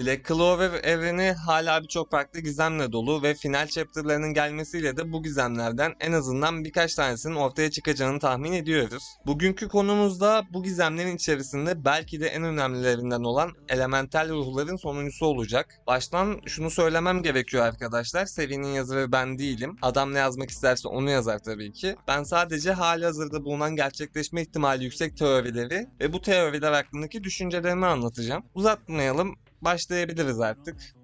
Black Clover evreni hala birçok farklı gizemle dolu ve final chapter'larının gelmesiyle de bu gizemlerden en azından birkaç tanesinin ortaya çıkacağını tahmin ediyoruz. Bugünkü konumuzda bu gizemlerin içerisinde belki de en önemlilerinden olan elemental ruhların sonuncusu olacak. Baştan şunu söylemem gerekiyor arkadaşlar. Serinin yazarı ben değilim. Adam ne yazmak isterse onu yazar tabii ki. Ben sadece hali hazırda bulunan gerçekleşme ihtimali yüksek teorileri ve bu teoriler hakkındaki düşüncelerimi anlatacağım. Uzatmayalım, başlayabiliriz artık.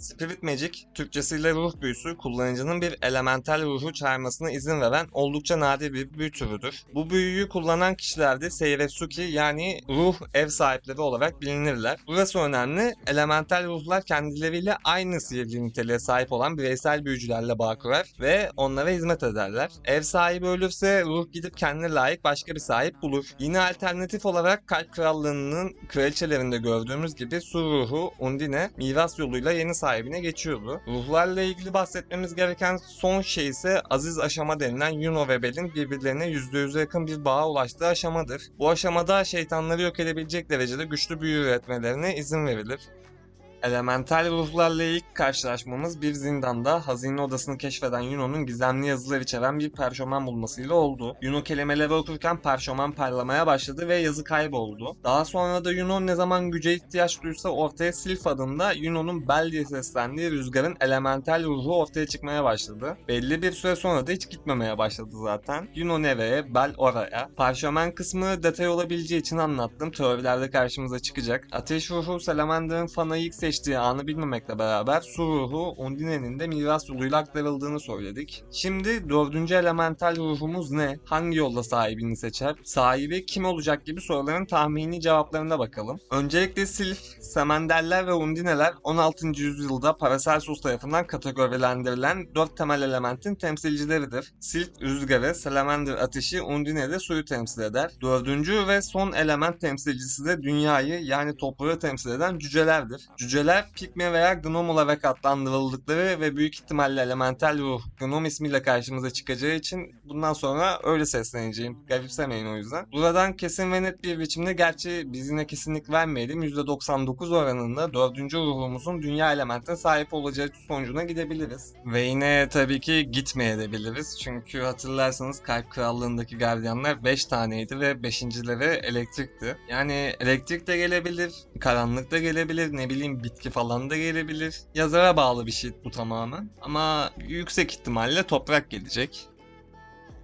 Spirit Magic, Türkçesiyle ruh büyüsü, kullanıcının bir elemental ruhu çağırmasına izin veren oldukça nadir bir büyü türüdür. Bu büyüyü kullanan kişiler de Seiretsuki yani ruh ev sahipleri olarak bilinirler. Burası önemli, elemental ruhlar kendileriyle aynı sihirli niteliğe sahip olan bireysel büyücülerle bağ kurar ve onlara hizmet ederler. Ev sahibi ölürse ruh gidip kendine layık başka bir sahip bulur. Yine alternatif olarak Kalp Krallığı'nın kraliçelerinde gördüğümüz gibi su ruhu Undine miras yoluyla yeni sahibine geçiyordu. Ruhlarla ilgili bahsetmemiz gereken son şey ise aziz aşama denilen Yuno ve Bel'in birbirlerine %100'e yakın bir bağa ulaştığı aşamadır. Bu aşamada şeytanları yok edebilecek derecede güçlü büyü üretmelerine izin verilir. Elemental ruhlarla ilk karşılaşmamız bir zindanda hazine odasını keşfeden Yuno'nun gizemli yazılar içeren bir perşömen bulmasıyla oldu. Yuno kelimeleri okurken perşömen parlamaya başladı ve yazı kayboldu. Daha sonra da Yuno ne zaman güce ihtiyaç duysa ortaya Silf adında Yuno'nun Bel diye seslendiği rüzgarın elemental ruhu ortaya çıkmaya başladı. Belli bir süre sonra da hiç gitmemeye başladı zaten. Yuno nereye, Bel oraya. Parşömen kısmı detay olabileceği için anlattım. Teorilerde karşımıza çıkacak. Ateş ruhu Salamander'ın Fana'yı ilk seçtiği anı bilmemekle beraber su ruhu Undine'nin de miras yoluyla aktarıldığını söyledik. Şimdi dördüncü elemental ruhumuz ne? Hangi yolda sahibini seçer? Sahibi kim olacak gibi soruların tahmini cevaplarına bakalım. Öncelikle Silf, Semenderler ve Undineler 16. yüzyılda Paracelsus tarafından kategorilendirilen dört temel elementin temsilcileridir. Silf rüzgarı, Salamander ateşi, Undine de suyu temsil eder. Dördüncü ve son element temsilcisi de dünyayı yani toprağı temsil eden cücelerdir. Cüceler Pigme veya Gnom olarak adlandırıldıkları ve büyük ihtimalle elemental ruh Gnom ismiyle karşımıza çıkacağı için bundan sonra öyle sesleneceğim. Garipsemeyin o yüzden. Buradan kesin ve net bir biçimde gerçi biz yine kesinlik vermeyelim %99 oranında dördüncü ruhumuzun dünya elementine sahip olacağı sonucuna gidebiliriz. Ve yine tabii ki gitmeyebiliriz. Çünkü hatırlarsanız Kalp Krallığındaki gardiyanlar 5 taneydi ve 5.leri elektrikti. Yani elektrik de gelebilir, karanlık da gelebilir, ne bileyim bitki falan da gelebilir. Yazara bağlı bir şey bu tamamen. Ama yüksek ihtimalle toprak gelecek.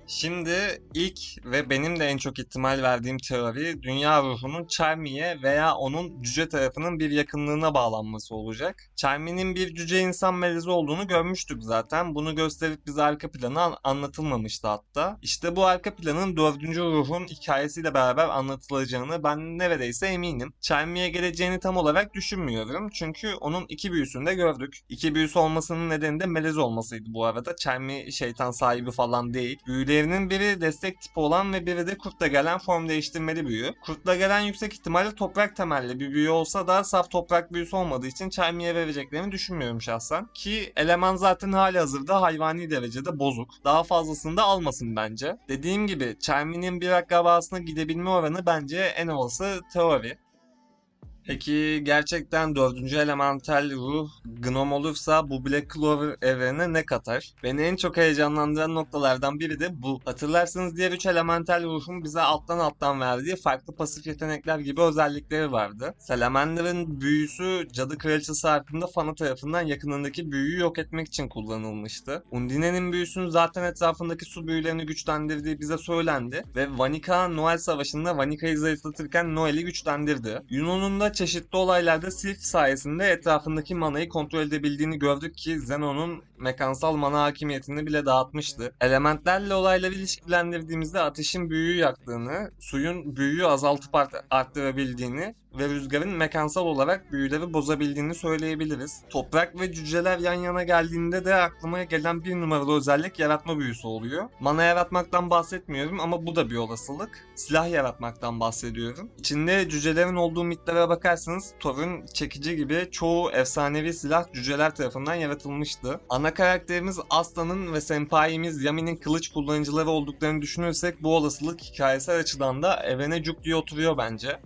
Şimdi ilk ve benim de en çok ihtimal verdiğim teori dünya ruhunun Charmy'e veya onun cüce tarafının bir yakınlığına bağlanması olacak. Charmy'nin bir cüce insan melezi olduğunu görmüştük zaten. Bunu gösterip bize arka planı an- anlatılmamıştı hatta. İşte bu arka planın dördüncü ruhun hikayesiyle beraber anlatılacağını ben neredeyse eminim. Charmy'e geleceğini tam olarak düşünmüyorum. Çünkü onun iki büyüsünü de gördük. İki büyüsü olmasının nedeni de melez olmasıydı bu arada. Charmy şeytan sahibi falan değil. Büyülerinin biri destek tipi olan ve biri de kurtla gelen form değiştirmeli büyü. Kurtla gelen yüksek ihtimalle toprak temelli bir büyü olsa da saf toprak büyüsü olmadığı için Charmy'e vereceklerini düşünmüyorum şahsen. Ki eleman zaten hali hazırda hayvani derecede bozuk. Daha fazlasını da almasın bence. Dediğim gibi Charmy'nin bir akrabasına gidebilme oranı bence en olası teori. Peki gerçekten dördüncü elemental ruh Gnom olursa bu Black Clover evrenine ne katar? Beni en çok heyecanlandıran noktalardan biri de bu. Hatırlarsanız diğer üç elemental ruhun bize alttan alttan verdiği farklı pasif yetenekler gibi özellikleri vardı. Salamander'ın büyüsü Cadı Kraliçesi hakkında fanı tarafından yakınındaki büyüyü yok etmek için kullanılmıştı. Undine'nin büyüsünün zaten etrafındaki su büyülerini güçlendirdiği bize söylendi ve Vanika Noel Savaşı'nda Vanika'yı zayıflatırken Noel'i güçlendirdi. Yuno'nun da çeşitli olaylarda Sylph sayesinde etrafındaki manayı kontrol edebildiğini gördük ki Zenon'un mekansal mana hakimiyetini bile dağıtmıştı. Elementlerle olayları ilişkilendirdiğimizde ateşin büyüyü yaktığını, suyun büyüyü azaltıp art- arttırabildiğini ve rüzgarın mekansal olarak büyüleri bozabildiğini söyleyebiliriz. Toprak ve cüceler yan yana geldiğinde de aklıma gelen bir numaralı özellik yaratma büyüsü oluyor. Mana yaratmaktan bahsetmiyorum ama bu da bir olasılık. Silah yaratmaktan bahsediyorum. İçinde cücelerin olduğu mitlere bakarsanız Thor'un çekici gibi çoğu efsanevi silah cüceler tarafından yaratılmıştı. Ana karakterimiz Aslan'ın ve senpaimiz Yami'nin kılıç kullanıcıları olduklarını düşünürsek bu olasılık hikayesel açıdan da evrene cuk diye oturuyor bence.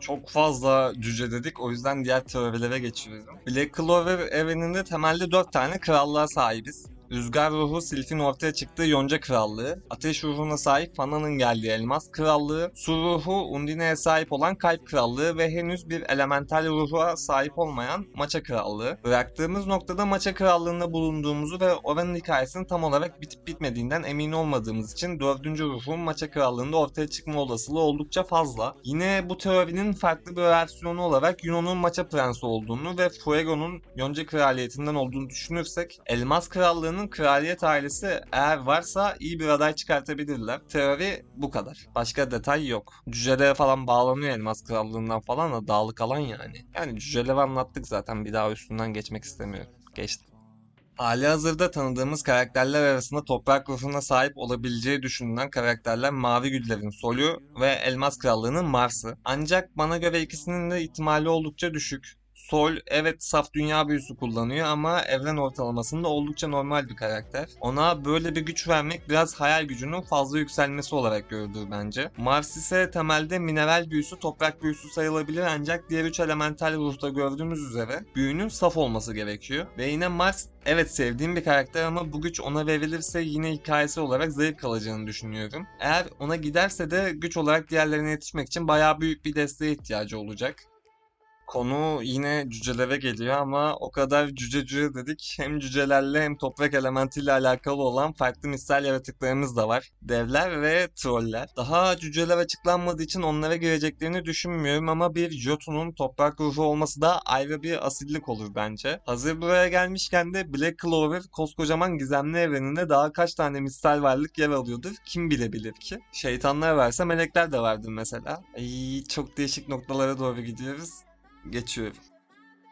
Çok fazla cüce dedik o yüzden diğer teorilere geçiyorum. Black Clover evreninde temelde 4 tane krallığa sahibiz. Rüzgar ruhu Silf'in ortaya çıktığı Yonca Krallığı, Ateş ruhuna sahip Fana'nın geldiği Elmas Krallığı, Su ruhu Undine'ye sahip olan Kalp Krallığı ve henüz bir elemental ruha sahip olmayan Maça Krallığı. Bıraktığımız noktada Maça Krallığı'nda bulunduğumuzu ve oranın hikayesinin tam olarak bitip bitmediğinden emin olmadığımız için dördüncü ruhun Maça Krallığı'nda ortaya çıkma olasılığı oldukça fazla. Yine bu teorinin farklı bir versiyonu olarak Yuno'nun Maça Prensi olduğunu ve Fuego'nun Yonca Kraliyetinden olduğunu düşünürsek Elmas Krallığı'nın kraliyet ailesi eğer varsa iyi bir aday çıkartabilirler. Teori bu kadar. Başka detay yok. Cücelere falan bağlanıyor Elmas Krallığı'ndan falan da dağlık alan yani. Yani cüceleri anlattık zaten bir daha üstünden geçmek istemiyorum. Geçtim. Hali hazırda tanıdığımız karakterler arasında toprak ruhuna sahip olabileceği düşünülen karakterler Mavi Güller'in Sol'ü ve Elmas Krallığı'nın Mars'ı. Ancak bana göre ikisinin de ihtimali oldukça düşük. Sol evet saf dünya büyüsü kullanıyor ama evren ortalamasında oldukça normal bir karakter. Ona böyle bir güç vermek biraz hayal gücünün fazla yükselmesi olarak görülür bence. Mars ise temelde mineral büyüsü toprak büyüsü sayılabilir ancak diğer üç elemental ruhta gördüğümüz üzere büyünün saf olması gerekiyor. Ve yine Mars evet sevdiğim bir karakter ama bu güç ona verilirse yine hikayesi olarak zayıf kalacağını düşünüyorum. Eğer ona giderse de güç olarak diğerlerine yetişmek için bayağı büyük bir desteğe ihtiyacı olacak. Konu yine cücelere geliyor ama o kadar cüce cüce dedik. Hem cücelerle hem toprak elementiyle alakalı olan farklı misal yaratıklarımız da var. Devler ve troller. Daha cüceler açıklanmadığı için onlara gireceklerini düşünmüyorum ama bir Jotun'un toprak ruhu olması da ayrı bir asillik olur bence. Hazır buraya gelmişken de Black Clover koskocaman gizemli evreninde daha kaç tane misal varlık yer alıyordur kim bilebilir ki? Şeytanlar varsa melekler de vardır mesela. Ay, çok değişik noktalara doğru gidiyoruz geçiyorum.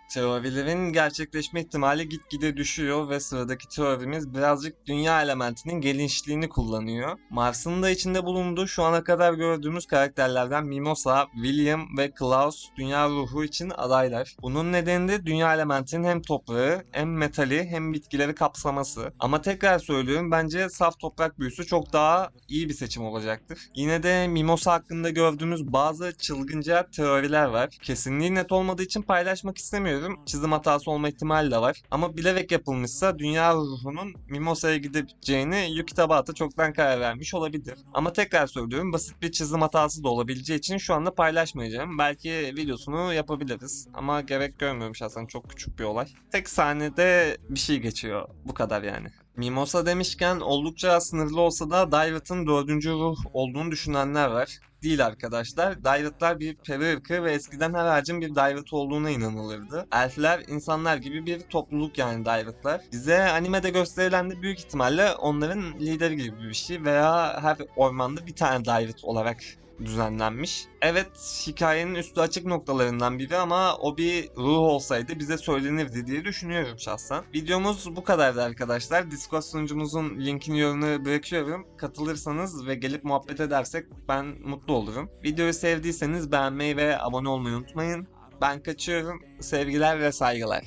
Teorilerin gerçekleşme ihtimali gitgide düşüyor ve sıradaki teorimiz birazcık dünya elementinin genişliğini kullanıyor. Mars'ın da içinde bulunduğu şu ana kadar gördüğümüz karakterlerden Mimosa, William ve Klaus dünya ruhu için adaylar. Bunun nedeni de dünya elementinin hem toprağı hem metali hem bitkileri kapsaması. Ama tekrar söylüyorum bence saf toprak büyüsü çok daha iyi bir seçim olacaktır. Yine de Mimosa hakkında gördüğümüz bazı çılgınca teoriler var. Kesinliği net olmadığı için paylaşmak istemiyorum. Çizim hatası olma ihtimali de var. Ama bilerek yapılmışsa dünya ruhunun Mimosa'ya gideceğini Yuki Tabata çoktan karar vermiş olabilir. Ama tekrar söylüyorum basit bir çizim hatası da olabileceği için şu anda paylaşmayacağım. Belki videosunu yapabiliriz. Ama gerek görmüyorum şahsen çok küçük bir olay. Tek sahnede bir şey geçiyor. Bu kadar yani. Mimosa demişken oldukça sınırlı olsa da David'ın dördüncü ruh olduğunu düşünenler var. Değil arkadaşlar. David'lar bir peri ırkı ve eskiden her ağacın bir David olduğuna inanılırdı. Elfler insanlar gibi bir topluluk yani David'lar. Bize animede gösterilen de büyük ihtimalle onların lideri gibi bir şey veya her ormanda bir tane David olarak düzenlenmiş. Evet hikayenin üstü açık noktalarından biri ama o bir ruh olsaydı bize söylenirdi diye düşünüyorum şahsen. Videomuz bu kadardı arkadaşlar. Discord sunucumuzun linkini yorumlara bırakıyorum. Katılırsanız ve gelip muhabbet edersek ben mutlu olurum. Videoyu sevdiyseniz beğenmeyi ve abone olmayı unutmayın. Ben kaçıyorum. Sevgiler ve saygılar.